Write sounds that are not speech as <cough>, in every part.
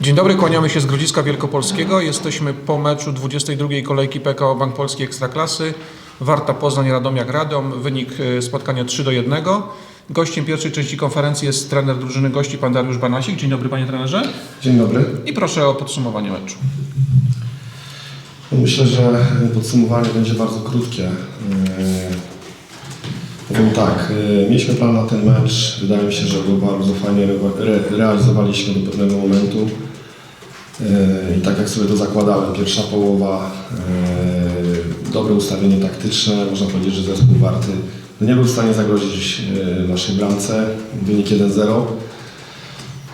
Dzień dobry, kłaniamy się z Grodziska Wielkopolskiego. Jesteśmy po meczu 22. kolejki PKO Bank Polski Ekstraklasy. Warta Poznań, Radomiak, Radom. Wynik e, spotkania 3 do 1. Gościem pierwszej części konferencji jest trener drużyny gości, pan Dariusz Banasik. Dzień dobry panie trenerze. Dzień dobry. I proszę o podsumowanie meczu. Myślę, że podsumowanie będzie bardzo krótkie. Eee, Powiem tak, eee, mieliśmy plan na ten mecz. Wydaje mi się, że go bardzo fajnie re- realizowaliśmy do pewnego momentu. Eee, I tak jak sobie to zakładałem, pierwsza połowa, eee, dobre ustawienie taktyczne, można powiedzieć, że zespół warty no nie był w stanie zagrozić eee, naszej bramce, wynik 1-0.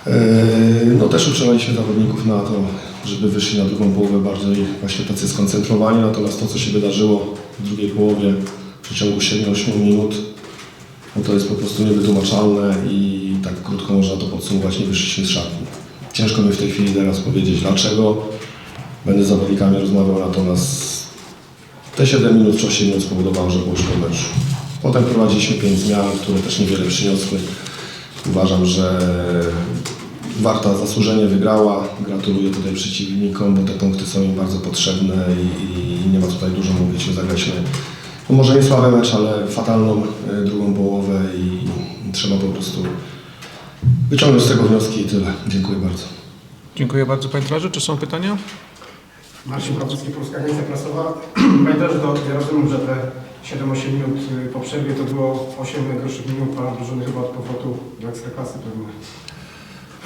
Eee, No też uczynaliśmy zawodników na to, żeby wyszli na drugą połowę bardziej właśnie tacy skoncentrowani, natomiast to, co się wydarzyło w drugiej połowie w przeciągu 7-8 minut, no to jest po prostu niewytłumaczalne i tak krótko można to podsumować, nie wyszliśmy z szatni. Ciężko mi w tej chwili teraz powiedzieć dlaczego. Będę z zawodnikami rozmawiał, natomiast te 7 minut czy 8 minut spowodowało, że było po meczu. Potem prowadziliśmy 5 zmian, które też niewiele przyniosły. Uważam, że Warta zasłużenie wygrała. Gratuluję tutaj przeciwnikom, bo te punkty są im bardzo potrzebne i, i nie ma tutaj dużo mówić. My zagraliśmy, no może nie słaby mecz, ale fatalną e, drugą połowę i trzeba po prostu wyciągnąć z tego wnioski i tyle. Dziękuję bardzo. Dziękuję bardzo panie trenerze. Czy są pytania? Marcin Pawłowski, Polska Agencja Prasowa. Pamiętam, że to, ja rozumiem, że te 7-8 minut y, po przerwie to było 8 najgorszych minut Pana drużyny chyba od powrotu do Ekstraklasy pewnie.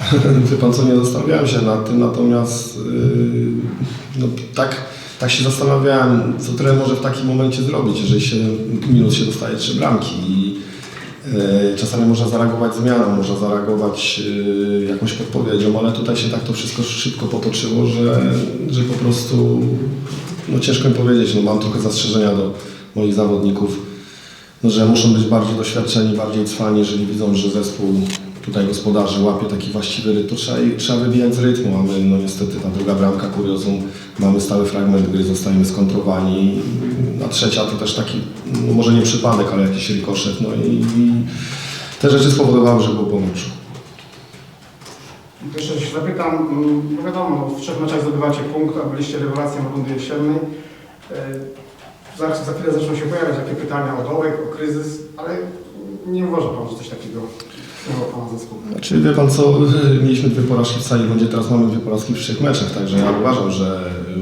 <laughs> Wie pan co, nie zastanawiałem się nad tym, natomiast yy, no, tak, tak się zastanawiałem, co trener może w takim momencie zrobić, jeżeli 7 minut się dostaje trzy bramki i czasami można zareagować zmianą, można zareagować yy, jakąś podpowiedzią, ale tutaj się tak to wszystko szybko potoczyło, że, że po prostu no ciężko mi powiedzieć, no mam trochę zastrzeżenia do moich zawodników, no, że muszą być bardziej doświadczeni, bardziej cwani, jeżeli widzą, że zespół tutaj gospodarzy łapie taki właściwy rytm, trzeba, trzeba wybijać z rytmu, a my no niestety ta druga bramka kuriozum, mamy stały fragment gry, zostajemy skontrowani, a trzecia to też taki, no może nie przypadek, ale jakiś rikoszet, no i, i te rzeczy spowodowały, że było po meczu. Jeszcze się zapytam, mm, bo wiadomo, w trzech meczach zdobywacie punkt, a byliście rewelacją rundy jesiennej. E, Za, za chwilę zaczną się pojawiać takie pytania o dołek, o kryzys, ale nie uważa Pan, że coś takiego. Znaczy wie pan co, mieliśmy dwie porażki w całej rundzie, teraz mamy dwie porażki w trzech meczach, także ja uważam, że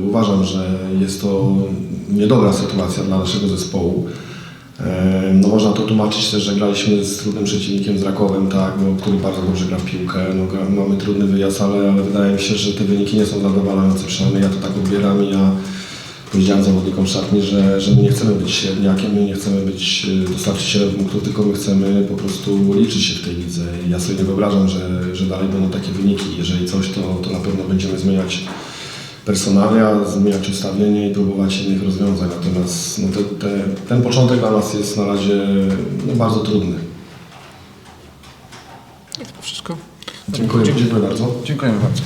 uważam, że jest to niedobra sytuacja dla naszego zespołu. E, No można to tłumaczyć też, że graliśmy z trudnym przeciwnikiem, z Rakowem, tak, no, który bardzo dobrze gra w piłkę. No, mamy trudny wyjazd, ale, ale wydaje mi się, że te wyniki nie są zadowalające, przynajmniej ja to tak odbieram i ja powiedziałem zawodnikom szatni, że, że my nie chcemy być średniakiem, my nie chcemy być, dostarczyć 7 punktów, tylko my chcemy po prostu liczyć się w tej lidze. I ja sobie nie wyobrażam, że, że dalej będą takie wyniki. Jeżeli coś, to, to na pewno będziemy zmieniać personalia, zmieniać ustawienie i próbować innych rozwiązań. Natomiast no te, te, ten początek dla nas jest na razie no, bardzo trudny. To wszystko. Dziękuję, dziękuję bardzo. Dziękujemy bardzo.